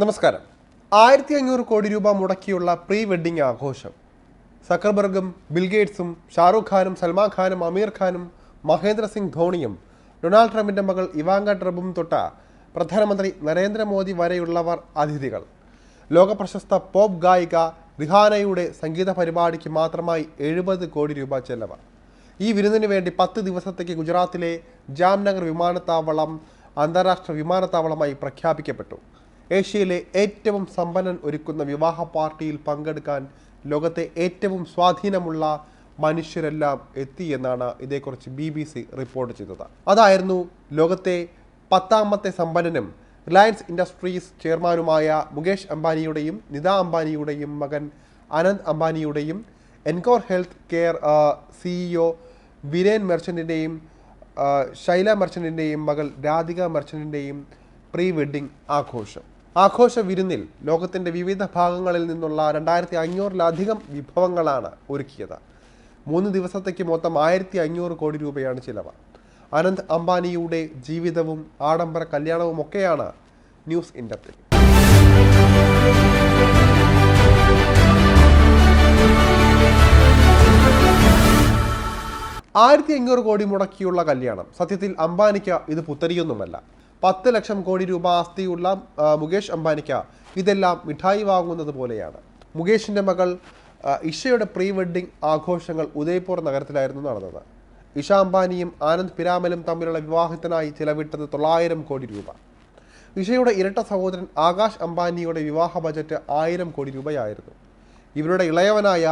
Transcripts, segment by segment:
നമസ്കാരം. ആയിരത്തി അഞ്ഞൂറ് കോടി രൂപ മുടക്കിയുള്ള പ്രീ വെഡിങ് ആഘോഷം. സക്കർബർഗും ബിൽഗേറ്റ്സും ഷാറൂഖ് ഖാനും സൽമാൻ ഖാനും അമീർ ഖാനും മഹേന്ദ്ര സിംഗ് ധോണിയും ഡൊണാൾഡ് ട്രംപിന്റെ മകൾ ഇവാങ്ക ട്രംപും തൊട്ട പ്രധാനമന്ത്രി നരേന്ദ്രമോദി വരെയുള്ളവർ അതിഥികൾ. ലോക പ്രശസ്ത പോപ്പ് ഗായിക റിഹാനയുടെ സംഗീത പരിപാടിക്ക് മാത്രമായി എഴുപത് കോടി രൂപ ചെലവ്. ഈ വിരുന്നിന് വേണ്ടി പത്ത് ദിവസത്തേക്ക് ഗുജറാത്തിലെ ജാംനഗർ വിമാനത്താവളം അന്താരാഷ്ട്ര വിമാനത്താവളമായി പ്രഖ്യാപിക്കപ്പെട്ടു. ഏഷ്യയിലെ ഏറ്റവും സമ്പന്നൻ ഒരുക്കുന്ന വിവാഹ പാർട്ടിയിൽ പങ്കെടുക്കാൻ ലോകത്തെ ഏറ്റവും സ്വാധീനമുള്ള മനുഷ്യരെല്ലാം എത്തി എന്നാണ് ഇതേക്കുറിച്ച് ബി ബി സി റിപ്പോർട്ട് ചെയ്തത്. അതായിരുന്നു ലോകത്തെ പത്താമത്തെ സമ്പന്നനും റിലയൻസ് ഇൻഡസ്ട്രീസ് ചെയർമാനുമായ മുകേഷ് അംബാനിയുടെയും നിത അംബാനിയുടെയും മകൻ Anant അംബാനിയുടെയും Encore health care CEO Viren മെർച്ചന്റിന്റെയും Shaila മെർച്ചന്റിന്റെയും മകൾ രാധിക മെർച്ചന്റിന്റെയും പ്രീ വെഡ്ഡിംഗ് ആഘോഷം. ആഘോഷ വിരുന്നിൽ ലോകത്തിന്റെ വിവിധ ഭാഗങ്ങളിൽ നിന്നുള്ള രണ്ടായിരത്തി അഞ്ഞൂറിലധികം വിഭവങ്ങളാണ് ഒരുക്കിയത്. മൂന്ന് ദിവസത്തേക്ക് മൊത്തം ആയിരത്തി അഞ്ഞൂറ് കോടി രൂപയാണ് ചിലവ്. അനന്ത് അംബാനിയുടെ ജീവിതവും ആഡംബര കല്യാണവും ഒക്കെയാണ് ന്യൂസ് ഇൻഡപ്തിൽ. ആയിരത്തി അഞ്ഞൂറ് കോടി മുടക്കിയുള്ള കല്യാണം സത്യത്തിൽ അംബാനിക്ക് ഇത് പുത്തരിയൊന്നുമല്ല. പത്ത് ലക്ഷം കോടി രൂപ ആസ്തിയുള്ള മുകേഷ് അംബാനിക്ക് ഇതെല്ലാം മിഠായി വാങ്ങുന്നത് പോലെയാണ്. മുകേഷിന്റെ മകൾ ഇഷയുടെ പ്രീ വെഡ്ഡിംഗ് ആഘോഷങ്ങൾ ഉദയ്പൂർ നഗരത്തിലായിരുന്നു നടന്നത്. ഇഷ അംബാനിയും ആനന്ദ് പിരാമലും തമ്മിലുള്ള വിവാഹത്തിനായി ചിലവിട്ടത് തൊള്ളായിരം കോടി രൂപ. ഇഷയുടെ ഇരട്ട സഹോദരൻ ആകാശ് അംബാനിയുടെ വിവാഹ ബജറ്റ് ആയിരം കോടി രൂപയായിരുന്നു. ഇവരുടെ ഇളയവനായ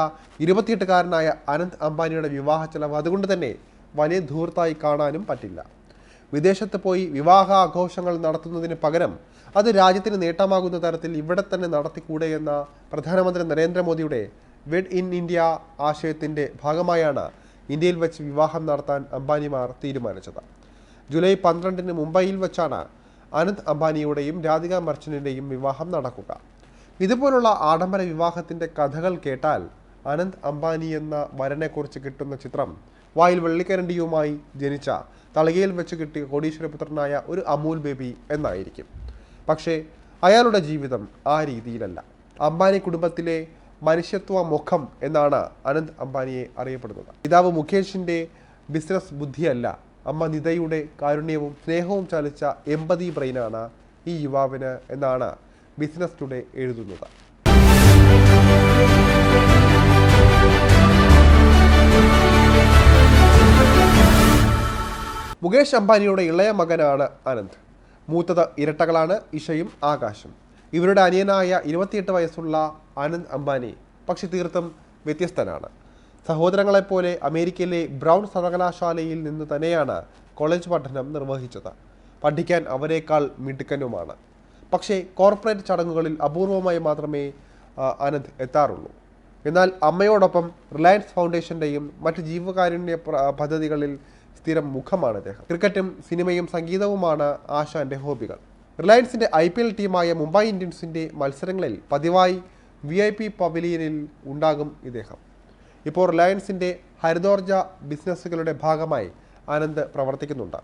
ഇരുപത്തിയെട്ടുകാരനായ അനന്ത് അംബാനിയുടെ വിവാഹ ചെലവ് അതുകൊണ്ട് തന്നെ വലിയ ധൂർത്തായി കാണാനും പറ്റില്ല. വിദേശത്ത് പോയി വിവാഹ ആഘോഷങ്ങൾ നടത്തുന്നതിന് പകരം അത് രാജ്യത്തിന് നേട്ടമാകുന്ന തരത്തിൽ ഇവിടെ തന്നെ നടത്തിക്കൂടെ എന്ന പ്രധാനമന്ത്രി നരേന്ദ്രമോദിയുടെ വെഡ് ഇൻ ഇന്ത്യ ആശയത്തിന്റെ ഭാഗമായാണ് ഇന്ത്യയിൽ വെച്ച് വിവാഹം നടത്താൻ അംബാനിമാർ തീരുമാനിച്ചത്. ജൂലൈ പന്ത്രണ്ടിന് മുംബൈയിൽ വെച്ചാണ് അനന്ത് അംബാനിയുടെയും രാധിക മർച്ചന്റിന്റെയും വിവാഹം നടക്കുക. ഇതുപോലുള്ള ആഡംബര വിവാഹത്തിന്റെ കഥകൾ കേട്ടാൽ അനന്ത് അംബാനി എന്ന വരനെക്കുറിച്ച് കിട്ടുന്ന ചിത്രം വായിൽ വെള്ളിക്കരണ്ടിയുമായി ജനിച്ച തളികയിൽ വെച്ച് കിട്ടിയ കോടീശ്വരപുത്രനായ ഒരു അമൂൽ ബേബി എന്നായിരിക്കും. പക്ഷേ അയാളുടെ ജീവിതം ആ രീതിയിലല്ല. അംബാനി കുടുംബത്തിലെ മനുഷ്യത്വ മുഖം എന്നാണ് അനന്ത് അംബാനിയെ അറിയപ്പെടുന്നത്. പിതാവ് മുകേഷിന്റെ ബിസിനസ് ബുദ്ധിയല്ല. അമ്മ നിതയുടെ കാരുണ്യവും സ്നേഹവും ചാലിച്ച എമ്പതി ബ്രെയിനാണ് ഈ യുവാവിന് എന്നാണ് ബിസിനസ് ടുഡേ എഴുതുന്നത്. മുകേഷ് അംബാനിയുടെ ഇളയ മകനാണ് അനന്ത്. മൂത്തത് ഇരട്ടകളാണ് ഇഷയും ആകാശും. ഇവരുടെ അനിയനായ ഇരുപത്തിയെട്ട് വയസ്സുള്ള അനന്ത് അംബാനി പക്ഷെ തീർത്തും വ്യത്യസ്തനാണ്. സഹോദരങ്ങളെപ്പോലെ അമേരിക്കയിലെ ബ്രൗൺ സർവകലാശാലയിൽ നിന്ന് തന്നെയാണ് കോളേജ് പഠനം നിർവഹിച്ചത്. പഠിക്കാൻ അവരെക്കാൾ മിടുക്കനുമാണ്. പക്ഷേ കോർപ്പറേറ്റ് ചടങ്ങുകളിൽ അപൂർവമായി മാത്രമേ അനന്ത് എത്താറുള്ളൂ. എന്നാൽ അമ്മയോടൊപ്പം റിലയൻസ് ഫൗണ്ടേഷന്റെയും മറ്റ് ജീവകാരുണ്യ പദ്ധതികളിൽ സ്ഥിരം മുഖമാണ് അദ്ദേഹം ക്രിക്കറ്റും സിനിമയും സംഗീതവുമാണ് ആശാന്റെ ഹോബികൾ. റിലയൻസിന്റെ ഐ പി എൽ ടീമായ മുംബൈ ഇന്ത്യൻസിന്റെ മത്സരങ്ങളിൽ പതിവായി വി ഐ പി പവലിയനിൽ ഉണ്ടാകും ഇദ്ദേഹം. ഇപ്പോൾ റിലയൻസിന്റെ ഹരിതോർജ ബിസിനസ്സുകളുടെ ഭാഗമായി ആനന്ദ് പ്രവർത്തിക്കുന്നുണ്ട്.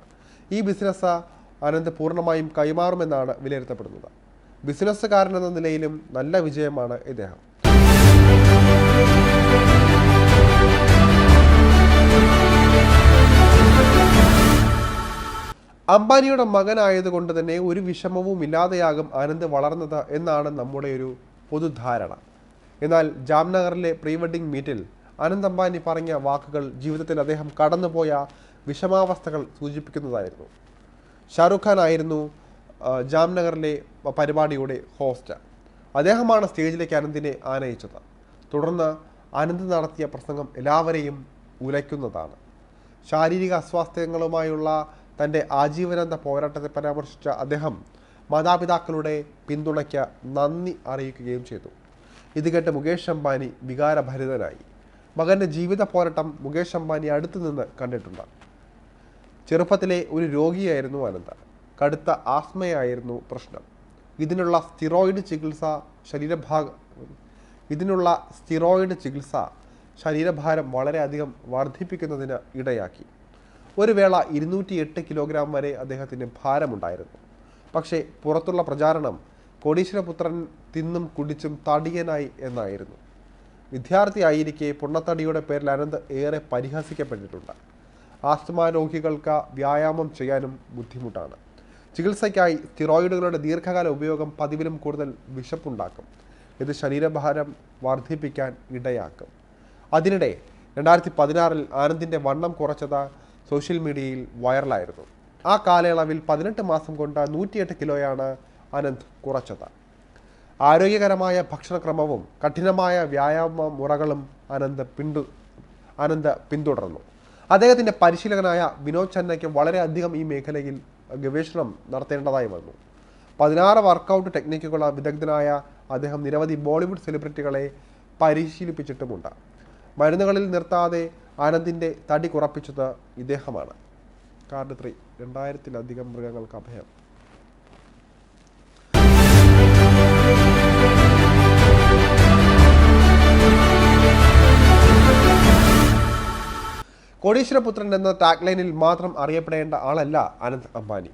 ഈ ബിസിനസ് ആനന്ദ് പൂർണമായും കൈമാറുമെന്നാണ് വിലയിരുത്തപ്പെടുന്നത്. ബിസിനസ്സുകാരനെന്ന നിലയിലും നല്ല വിജയമാണ് ഇദ്ദേഹം. അംബാനിയുടെ മകനായതുകൊണ്ട് തന്നെ ഒരു വിഷമവും ഇല്ലാതെയാകും ആനന്ദ് വളർന്നത് എന്നാണ് നമ്മുടെ ഒരു പൊതുധാരണ. എന്നാൽ ജാംനഗറിലെ പ്രീ മീറ്റിൽ അനന്ത് അംബാനി പറഞ്ഞ വാക്കുകൾ ജീവിതത്തിൽ അദ്ദേഹം കടന്നുപോയ വിഷമാവസ്ഥകൾ സൂചിപ്പിക്കുന്നതായിരുന്നു. ഷാറുഖ് ഖാൻ ആയിരുന്നു ജാംനഗറിലെ പരിപാടിയുടെ ഹോസ്റ്റ് അദ്ദേഹമാണ് സ്റ്റേജിലേക്ക് ആനന്ദിനെ ആനയിച്ചത്. തുടർന്ന് അനന്ത് നടത്തിയ പ്രസംഗം എല്ലാവരെയും ഉലയ്ക്കുന്നതാണ്. ശാരീരിക അസ്വാസ്ഥ്യങ്ങളുമായുള്ള തന്റെ ആജീവനാന്ത പോരാട്ടത്തെ പരാമർശിച്ച അദ്ദേഹം മാതാപിതാക്കളുടെ പിന്തുണയ്ക്ക് നന്ദി അറിയിക്കുകയും ചെയ്തു. ഇത് കേട്ട് മുകേഷ് അംബാനി വികാരഭരിതനായി. മകന്റെ ജീവിത പോരാട്ടം മുകേഷ് അംബാനി അടുത്തു നിന്ന് കണ്ടിട്ടുണ്ട്. ചെറുപ്പത്തിലെ ഒരു രോഗിയായിരുന്നു അനന്ത. കടുത്ത ആസ്മയായിരുന്നു പ്രശ്നം. ഇതിനുള്ള സ്റ്റിറോയിഡ് ചികിത്സ ശരീരഭാഗ ഇതിനുള്ള സ്റ്റിറോയിഡ് ചികിത്സ ശരീരഭാരം വളരെയധികം വർദ്ധിപ്പിക്കുന്നതിന് ഇടയാക്കി. ഒരു വേള ഇരുന്നൂറ്റി എട്ട് കിലോഗ്രാം വരെ അദ്ദേഹത്തിന് ഭാരമുണ്ടായിരുന്നു. പക്ഷേ പുറത്തുള്ള പ്രചാരണം കോടീശ്വരപുത്രൻ തിന്നും കുടിച്ചും തടിയനായി എന്നായിരുന്നു. വിദ്യാർത്ഥിയായിരിക്കെ പൊണ്ണത്തടിയുടെ പേരിൽ അനന്ത് ഏറെ പരിഹസിക്കപ്പെട്ടിട്ടുണ്ട്. ആസ്തമ രോഗികൾക്ക് വ്യായാമം ചെയ്യാനും ബുദ്ധിമുട്ടാണ്. ചികിത്സയ്ക്കായി സ്റ്റിറോയിഡുകളുടെ ദീർഘകാല ഉപയോഗം പതിവിലും കൂടുതൽ വിശപ്പുണ്ടാക്കും. ഇത് ശരീരഭാരം വർദ്ധിപ്പിക്കാൻ ഇടയാക്കും. അതിനിടെ രണ്ടായിരത്തി പതിനാറിൽ ആനന്ദിന്റെ വണ്ണം കുറച്ചത് സോഷ്യൽ മീഡിയയിൽ വൈറലായിരുന്നു. ആ കാലയളവിൽ പതിനെട്ട് മാസം കൊണ്ട് നൂറ്റിയെട്ട് കിലോയാണ് അനന്ത് കുറച്ചത്. ആരോഗ്യകരമായ ഭക്ഷണക്രമവും കഠിനമായ വ്യായാമ മുറകളും അനന്ത് പിന്തു അനന്ത് പിന്തുടർന്നു. അദ്ദേഹത്തിന്റെ പരിശീലകനായ വിനോദ് ചന്നയ്ക്ക് വളരെയധികം ഈ മേഖലയിൽ ഗവേഷണം നടത്തേണ്ടതായി വന്നു. പതിനാറ് വർക്കൗട്ട് ടെക്നിക്കുകള വിദഗ്ധനായ അദ്ദേഹം നിരവധി ബോളിവുഡ് സെലിബ്രിറ്റികളെ പരിശീലിപ്പിച്ചിട്ടുമുണ്ട്. മരുന്നുകളിൽ നിർത്താതെ ആനന്ദിന്റെ തടി കുറപ്പിച്ചത് ഇദ്ദേഹമാണ്. കാർഡ് ത്രീ രണ്ടായിരത്തിലധികം മൃഗങ്ങൾക്ക് അഭയം. കോടീശ്വരപുത്രൻ എന്ന ടാഗ്ലൈനിൽ മാത്രം അറിയപ്പെടേണ്ട ആളല്ല അനന്ത് അംബാനി.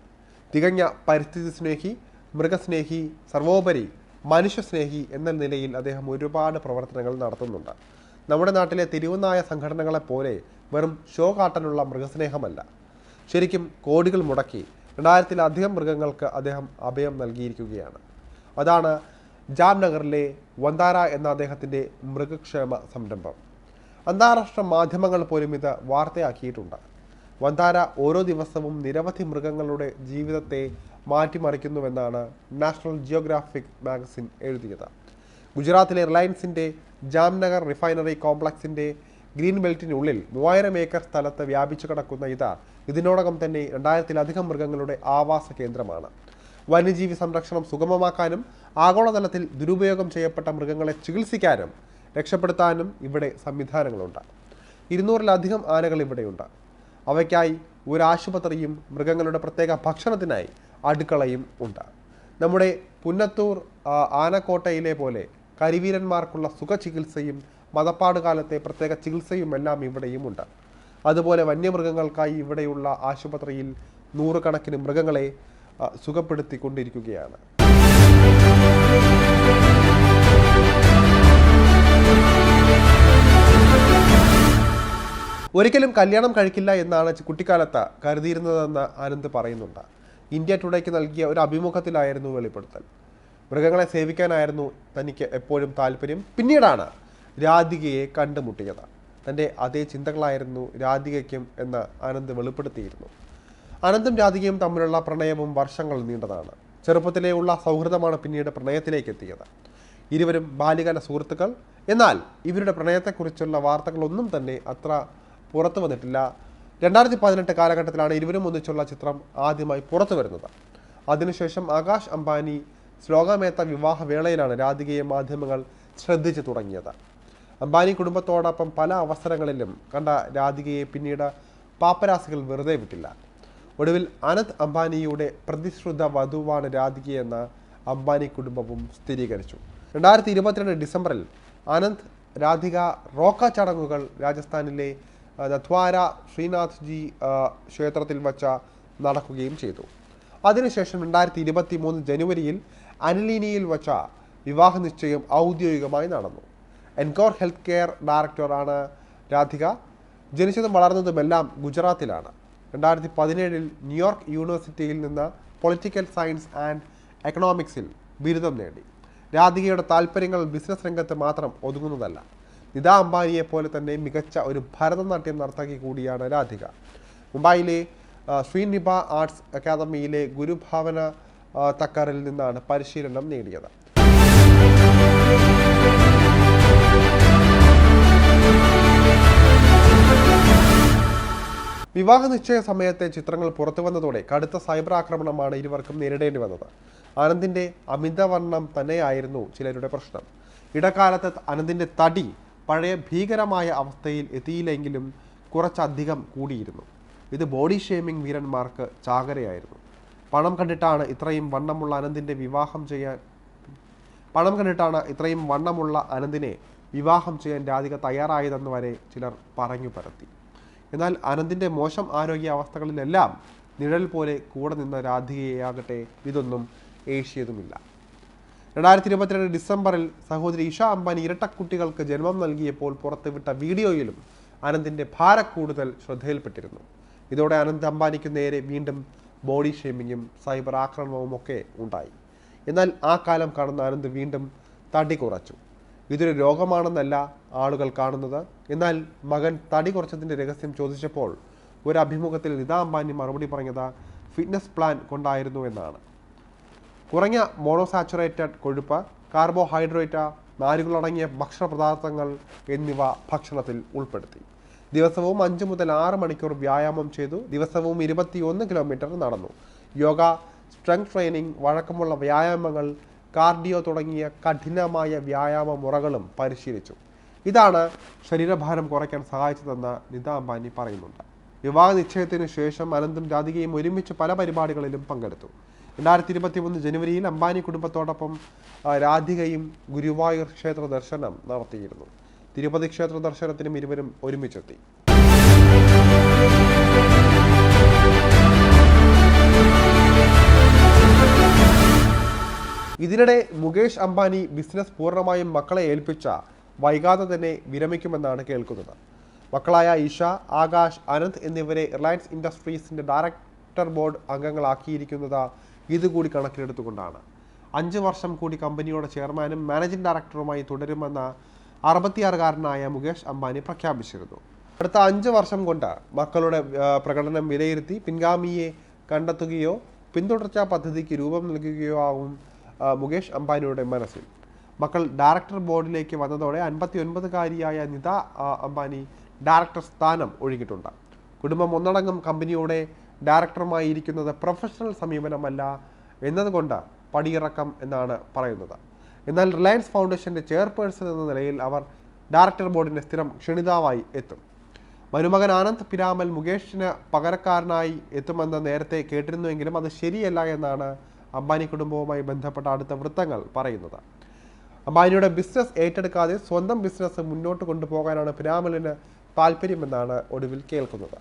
തികഞ്ഞ പരിസ്ഥിതി സ്നേഹി മൃഗസ്നേഹി സർവോപരി മനുഷ്യസ്നേഹി എന്ന നിലയിൽ അദ്ദേഹം ഒരുപാട് പ്രവർത്തനങ്ങൾ നടത്തുന്നുണ്ട്. നമ്മുടെ നാട്ടിലെ തിരുവനായ സംഘടനകളെ പോലെ വെറും ഷോ കാട്ടാനുള്ള മൃഗസ്നേഹമല്ല. ശരിക്കും കോടികൾ മുടക്കി രണ്ടായിരത്തിലധികം മൃഗങ്ങൾക്ക് അദ്ദേഹം അഭയം നൽകിയിരിക്കുകയാണ്. അതാണ് ജാംനഗറിലെ വന്താര എന്ന അദ്ദേഹത്തിന്റെ മൃഗക്ഷേമ സംരംഭം. അന്താരാഷ്ട്ര മാധ്യമങ്ങൾ പോലും ഇത് വാർത്തയാക്കിയിട്ടുണ്ട്. വന്താര ഓരോ ദിവസവും നിരവധി മൃഗങ്ങളുടെ ജീവിതത്തെ മാറ്റിമറിക്കുന്നുവെന്നാണ് നാഷണൽ ജിയോഗ്രാഫിക് മാഗസിൻ എഴുതിയത്. ഗുജറാത്തിലെ റിലയൻസിന്റെ ജാംനഗർ റിഫൈനറി കോംപ്ലക്സിന്റെ ഗ്രീൻ ബെൽറ്റിനുള്ളിൽ മൂവായിരം ഏക്കർ സ്ഥലത്ത് വ്യാപിച്ചു കിടക്കുന്ന ഇത് ഇതിനോടകം തന്നെ രണ്ടായിരത്തിലധികം മൃഗങ്ങളുടെ ആവാസ കേന്ദ്രമാണ്. വന്യജീവി സംരക്ഷണം സുഗമമാക്കാനും ആഗോളതലത്തിൽ ദുരുപയോഗം ചെയ്യപ്പെട്ട മൃഗങ്ങളെ ചികിത്സിക്കാനും രക്ഷപ്പെടുത്താനും ഇവിടെ സംവിധാനങ്ങളുണ്ട്. ഇരുന്നൂറിലധികം ആനകൾ ഇവിടെയുണ്ട്. അവയ്ക്കായി ഒരു ആശുപത്രിയും മൃഗങ്ങളുടെ പ്രത്യേക ഭക്ഷണത്തിനായി അടുക്കളയും ഉണ്ട്. നമ്മുടെ പുന്നത്തൂർ ആനക്കോട്ടയിലെ പോലെ കരിവീരന്മാർക്കുള്ള സുഖചികിത്സയും മതപ്പാട് കാലത്തെ പ്രത്യേക ചികിത്സയും എല്ലാം ഇവിടെയും ഉണ്ട് അതുപോലെ വന്യമൃഗങ്ങൾക്കായി ഇവിടെയുള്ള ആശുപത്രിയിൽ നൂറുകണക്കിന് മൃഗങ്ങളെ സുഖപ്പെടുത്തിക്കൊണ്ടിരിക്കുകയാണ്. ഒരിക്കലും കല്യാണം കഴിക്കില്ല എന്നാണ് കുട്ടിക്കാലത്ത് കരുതിയിരുന്നതെന്ന് ആനന്ദ് പറയുന്നുണ്ട്. ഇന്ത്യ ടുഡേക്ക് നൽകിയ ഒരു അഭിമുഖത്തിലായിരുന്നു വെളിപ്പെടുത്തൽ. മൃഗങ്ങളെ സേവിക്കാനായിരുന്നു തനിക്ക് എപ്പോഴും താല്പര്യം. പിന്നീടാണ് രാധികയെ കണ്ടുമുട്ടിയത്. തന്റെ അതേ ചിന്തകളായിരുന്നു രാധികയ്ക്കും എന്ന് ആനന്ദ് വെളിപ്പെടുത്തിയിരുന്നു. അനന്തും രാധികയും തമ്മിലുള്ള പ്രണയവും വർഷങ്ങൾ നീണ്ടതാണ്. ചെറുപ്പത്തിലേ ഉള്ള സൗഹൃദമാണ് പിന്നീട് പ്രണയത്തിലേക്ക് എത്തിയത്. ഇരുവരും ബാല്യകാല സുഹൃത്തുക്കൾ. എന്നാൽ ഇവരുടെ പ്രണയത്തെക്കുറിച്ചുള്ള വാർത്തകളൊന്നും തന്നെ അത്ര പുറത്തു വന്നിട്ടില്ല. രണ്ടായിരത്തി പതിനെട്ട് കാലഘട്ടത്തിലാണ് ഇരുവരും ഒന്നിച്ചുള്ള ചിത്രം ആദ്യമായി പുറത്തു വരുന്നത്. അതിനുശേഷം ആകാശ് അംബാനി ശ്ലോക മേത്ത വിവാഹ വേളയിലാണ് രാധികയെ മാധ്യമങ്ങൾ ശ്രദ്ധിച്ചു തുടങ്ങിയത്. അംബാനി കുടുംബത്തോടൊപ്പം പല അവസരങ്ങളിലും കണ്ട രാധികയെ പിന്നീട് പാപ്പരാസികൾ വെറുതെ വിട്ടില്ല. ഒടുവിൽ അനന്ത് അംബാനിയുടെ പ്രതിശ്രുത വധുവാണ് രാധികയെന്ന് അംബാനി കുടുംബവും സ്ഥിരീകരിച്ചു. രണ്ടായിരത്തി ഇരുപത്തിരണ്ട് ഡിസംബറിൽ അനന്ത് രാധിക റോക്ക ചടങ്ങുകൾ രാജസ്ഥാനിലെ ദ്വാര ശ്രീനാഥ് ജി ക്ഷേത്രത്തിൽ വച്ച നടക്കുകയും ചെയ്തു. അതിനുശേഷം രണ്ടായിരത്തി ഇരുപത്തി മൂന്ന് ജനുവരിയിൽ അനലീനിയിൽ വച്ച വിവാഹ നിശ്ചയം ഔദ്യോഗികമായി നടന്നു. എൻകോർ ഹെൽത്ത് കെയർ ഡയറക്ടറാണ് രാധിക. ജനിച്ചതും വളർന്നതുമെല്ലാം ഗുജറാത്തിലാണ്. രണ്ടായിരത്തി പതിനേഴിൽ ന്യൂയോർക്ക് യൂണിവേഴ്സിറ്റിയിൽ നിന്ന് പൊളിറ്റിക്കൽ സയൻസ് ആൻഡ് എക്കണോമിക്സിൽ ബിരുദം നേടി. രാധികയുടെ താല്പര്യങ്ങൾ ബിസിനസ് രംഗത്ത് മാത്രം ഒതുങ്ങുന്നതല്ല. നിതാ അംബാനിയെ പോലെ തന്നെ മികച്ച ഒരു ഭരതനാട്യം നർത്തകി കൂടിയാണ് രാധിക. മുംബൈയിലെ ശ്രീനിഭ ആർട്സ് അക്കാദമിയിലെ ഗുരുഭാവന തക്കറിൽ നിന്നാണ് പരിശീലനം നേടിയത്. വിവാഹ നിശ്ചയ സമയത്തെ ചിത്രങ്ങൾ പുറത്തു വന്നതോടെ കടുത്ത സൈബർ ആക്രമണമാണ് ഇരുവർക്കും നേരിടേണ്ടി വന്നത്. ആനന്ദിന്റെ അമിതവർണം തന്നെയായിരുന്നു ചിലരുടെ പ്രശ്നം. ഇടക്കാലത്ത് അനന്തിന്റെ തടി പഴയ ഭീകരമായ അവസ്ഥയിൽ എത്തിയില്ലെങ്കിലും കുറച്ചധികം കൂടിയിരുന്നു. ഇത് ബോഡി ഷേമിംഗ് വീരന്മാർക്ക് ചാകരയായിരുന്നു. പണം കണ്ടിട്ടാണ് ഇത്രയും വണ്ണമുള്ള അനന്തിന്റെ വിവാഹം ചെയ്യാൻ പണം കണ്ടിട്ടാണ് ഇത്രയും വണ്ണമുള്ള അനന്തിനെ വിവാഹം ചെയ്യാൻ രാധിക തയ്യാറായതെന്ന് വരെ ചിലർ പറഞ്ഞു പരത്തി. എന്നാൽ അനന്തിന്റെ മോശം ആരോഗ്യാവസ്ഥകളിലെല്ലാം നിഴൽ പോലെ കൂടെ നിന്ന രാധികയാകട്ടെ ഇതൊന്നും ഏഷ്യതുമില്ല രണ്ടായിരത്തി ഇരുപത്തിരണ്ട് ഡിസംബറിൽ സഹോദരി ഇഷ അംബാനി ഇരട്ടക്കുട്ടികൾക്ക് ജന്മം നൽകിയപ്പോൾ പുറത്തുവിട്ട വീഡിയോയിലും അനന്തിന്റെ ഭാരക്കൂടുതൽ ശ്രദ്ധയിൽപ്പെട്ടിരുന്നു. ഇതോടെ അനന്ത് അംബാനിക്ക് നേരെ വീണ്ടും ബോഡി ഷേമിങ്ങും സൈബർ ആക്രമണവും ഒക്കെ ഉണ്ടായി. എന്നാൽ ആ കാലം കടന്ന് അനന്ത് വീണ്ടും തടി കുറച്ചു. ഇതൊരു രോഗമാണെന്നല്ല ആളുകൾ കാണുന്നത്. എന്നാൽ മകൻ തടി കുറച്ചതിന്റെ രഹസ്യം ചോദിച്ചപ്പോൾ ഒരു അഭിമുഖത്തിൽ നിത അംബാനി മറുപടി പറഞ്ഞത് ഫിറ്റ്നസ് പ്ലാൻ കൊണ്ടായിരുന്നു എന്നാണ്. കുറഞ്ഞ മോണോസാച്ചുറേറ്റഡ് കൊഴുപ്പ് കാർബോഹൈഡ്രേറ്റ് നാരുകളടങ്ങിയ ഭക്ഷണ പദാർത്ഥങ്ങൾ എന്നിവ ഭക്ഷണത്തിൽ ഉൾപ്പെടുത്തി. ദിവസവും അഞ്ച് മുതൽ ആറ് മണിക്കൂർ വ്യായാമം ചെയ്തു ദിവസവും ഇരുപത്തിയൊന്ന് കിലോമീറ്റർ നടന്നു. യോഗ സ്ട്രെങ്ത് ട്രെയിനിങ് വഴക്കമുള്ള വ്യായാമങ്ങൾ കാർഡിയോ തുടങ്ങിയ കഠിനമായ വ്യായാമ മുറകളും പരിശീലിച്ചു. ഇതാണ് ശരീരഭാരം കുറയ്ക്കാൻ സഹായിച്ചതെന്ന് നിത അംബാനി പറയുന്നുണ്ട്. വിവാഹ നിശ്ചയത്തിന് ശേഷം അനന്തും രാധികയും ഒരുമിച്ച് പല പരിപാടികളിലും പങ്കെടുത്തു. രണ്ടായിരത്തി ഇരുപത്തി മൂന്ന് ജനുവരിയിൽ അംബാനി കുടുംബത്തോടൊപ്പം രാധികയും ഗുരുവായൂർ ക്ഷേത്ര ദർശനം നടത്തിയിരുന്നു. തിരുപ്പതി ക്ഷേത്ര ദർശനത്തിനും ഇരുവരും ഒരുമിച്ചെത്തി. ഇതിനിടെ മുകേഷ് അംബാനി ബിസിനസ് പൂർണമായും മക്കളെ ഏൽപ്പിച്ച വൈകാതെ തന്നെ വിരമിക്കുമെന്നാണ് കേൾക്കുന്നത്. മക്കളായ ഇഷ ആകാശ് അനന്ത് എന്നിവരെ റിലയൻസ് ഇൻഡസ്ട്രീസിന്റെ ഡയറക്ടർ ബോർഡ് അംഗങ്ങളാക്കിയിരിക്കുന്നത് ഇതുകൂടി കണക്കിലെടുത്തുകൊണ്ടാണ്. അഞ്ച് വർഷം കൂടി കമ്പനിയുടെ ചെയർമാനും മാനേജിംഗ് ഡയറക്ടറുമായി തുടരുമെന്ന് അറുപത്തിയാറുകാരനായ മുകേഷ് അംബാനി പ്രഖ്യാപിച്ചിരുന്നു. അടുത്ത അഞ്ച് വർഷം കൊണ്ട് മക്കളുടെ പ്രകടനം വിലയിരുത്തി പിൻഗാമിയെ കണ്ടെത്തുകയോ പിന്തുടർച്ചാ പദ്ധതിക്ക് രൂപം നൽകുകയോ ആവും മുകേഷ് അംബാനിയുടെ മനസ്സിൽ. മക്കൾ ഡയറക്ടർ ബോർഡിലേക്ക് വന്നതോടെ അൻപത്തി ഒൻപതുകാരിയായ നിത അംബാനി ഡയറക്ടർ സ്ഥാനം ഒഴികിട്ടുണ്ട് കുടുംബം ഒന്നടങ്കം കമ്പനിയുടെ ഡയറക്ടറുമായി ഇരിക്കുന്നത് പ്രൊഫഷണൽ സമീപനമല്ല എന്നതുകൊണ്ട് പടിയിറക്കം എന്നാണ് പറയുന്നത്. എന്നാൽ റിലയൻസ് ഫൗണ്ടേഷന്റെ ചെയർപേഴ്സൺ എന്ന നിലയിൽ അവർ ഡയറക്ടർ ബോർഡിന്റെ സ്ഥിരം ക്ഷണിതാവായി എത്തും. മരുമകൻ ആനന്ദ് പിരാമൽ മുകേഷിന് പകരക്കാരനായി എത്തുമെന്ന് നേരത്തെ കേട്ടിരുന്നുവെങ്കിലും അത് ശരിയല്ല എന്നാണ് അംബാനി കുടുംബവുമായി ബന്ധപ്പെട്ട അടുത്ത വൃത്തങ്ങൾ പറയുന്നത്. അംബാനിയുടെ ബിസിനസ് ഏറ്റെടുക്കാതെ സ്വന്തം ബിസിനസ് മുന്നോട്ട് കൊണ്ടുപോകാനാണ് പിരാമലിന് താല്പര്യമെന്നാണ് ഒടുവിൽ കേൾക്കുന്നത്.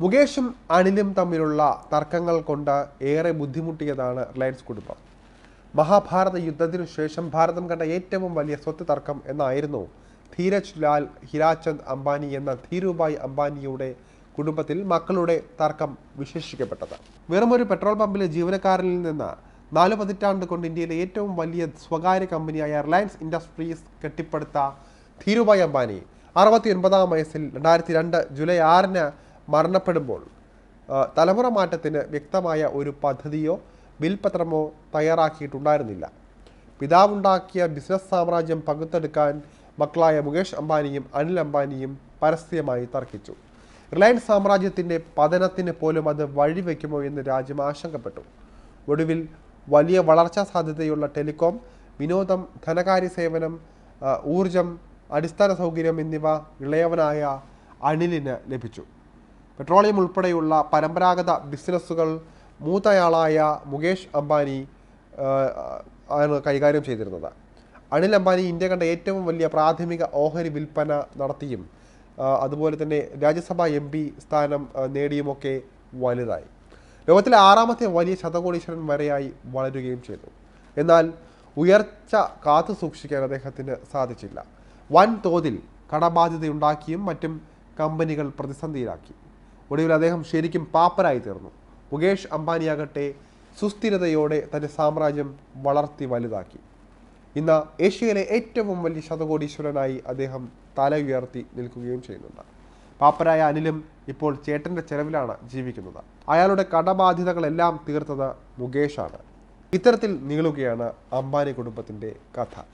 മുകേഷും അനിലും തമ്മിലുള്ള തർക്കങ്ങൾ കൊണ്ട് ഏറെ ബുദ്ധിമുട്ടിയതാണ് റിലയൻസ് കുടുംബം. മഹാഭാരത യുദ്ധത്തിനു ശേഷം ഭാരതം കണ്ട ഏറ്റവും വലിയ സ്വത്ത് തർക്കം എന്നായിരുന്നു ധീരജ് ലാൽ ഹിരാചന്ദ് അംബാനി എന്ന ധീരുഭായ് അംബാനിയുടെ കുടുംബത്തിൽ മക്കളുടെ തർക്കം വിശേഷിക്കപ്പെട്ടത്. വെറുമൊരു പെട്രോൾ പമ്പിലെ ജീവനക്കാരിൽ നിന്ന് നാല് പതിറ്റാണ്ട് കൊണ്ട് ഇന്ത്യയിലെ ഏറ്റവും വലിയ സ്വകാര്യ കമ്പനിയായ റിലയൻസ് ഇൻഡസ്ട്രീസ് കെട്ടിപ്പടുത്ത ധീരുഭായ് അംബാനി അറുപത്തി ഒൻപതാം വയസ്സിൽ രണ്ടായിരത്തി രണ്ട് ജൂലൈ ആറിന് മരണപ്പെടുമ്പോൾ തലമുറ മാറ്റത്തിന് വ്യക്തമായ ഒരു പദ്ധതിയോ ബിൽപത്രമോ തയ്യാറാക്കിയിട്ടുണ്ടായിരുന്നില്ല. പിതാവുണ്ടാക്കിയ ബിസിനസ് സാമ്രാജ്യം പകുത്തെടുക്കാൻ മക്കളായ മുകേഷ് അംബാനിയും അനിൽ അംബാനിയും പരസ്യമായി തർക്കിച്ചു. റിലയൻസ് സാമ്രാജ്യത്തിന്റെ പതനത്തിന് പോലും അത് വഴിവെക്കുമോ എന്ന് രാജ്യം ആശങ്കപ്പെട്ടു. ഒടുവിൽ വലിയ വളർച്ചാ സാധ്യതയുള്ള ടെലികോം വിനോദം ധനകാര്യ സേവനം ഊർജം അടിസ്ഥാന സൗകര്യം എന്നിവ ഇളയവനായ അനിലിന് ലഭിച്ചു. പെട്രോളിയം ഉൾപ്പെടെയുള്ള പരമ്പരാഗത ബിസിനസ്സുകൾ മൂത്തയാളായ മുകേഷ് അംബാനി ആണ് കൈകാര്യം ചെയ്തിരുന്നത്. അനിൽ അംബാനി ഇന്ത്യ കണ്ട ഏറ്റവും വലിയ പ്രാഥമിക ഓഹരി വിൽപ്പന നടത്തിയും അതുപോലെ തന്നെ രാജ്യസഭാ എം പി സ്ഥാനം നേടിയുമൊക്കെ വലുതായി. ലോകത്തിലെ ആറാമത്തെ വലിയ ശതകോടീശ്വരൻ വരെയായി വളരുകയും ചെയ്തു. എന്നാൽ ഉയർച്ച കാത്തു സൂക്ഷിക്കാൻ അദ്ദേഹത്തിന് സാധിച്ചില്ല. വൻ തോതിൽ കടബാധ്യതയുണ്ടാക്കിയും മറ്റും കമ്പനികൾ പ്രതിസന്ധിയിലാക്കി. ഒടുവിൽ അദ്ദേഹം ശരിക്കും പാപ്പരായി തീർന്നു മുകേഷ് അംബാനിയാകട്ടെ സുസ്ഥിരതയോടെ തന്റെ സാമ്രാജ്യം വളർത്തി വലുതാക്കി. ഇന്ന് ഏഷ്യയിലെ ഏറ്റവും വലിയ ശതകോടീശ്വരനായി അദ്ദേഹം തല ഉയർത്തി നിൽക്കുകയും ചെയ്യുന്നുണ്ട്. പാപ്പരായ അനിലും ഇപ്പോൾ ചേട്ടന്റെ ചെലവിലാണ് ജീവിക്കുന്നത്. അയാളുടെ കടബാധ്യതകളെല്ലാം തീർത്തത് മുകേഷാണ്. ഇത്തരത്തിൽ നീളുകയാണ് അംബാനി കുടുംബത്തിന്റെ കഥ.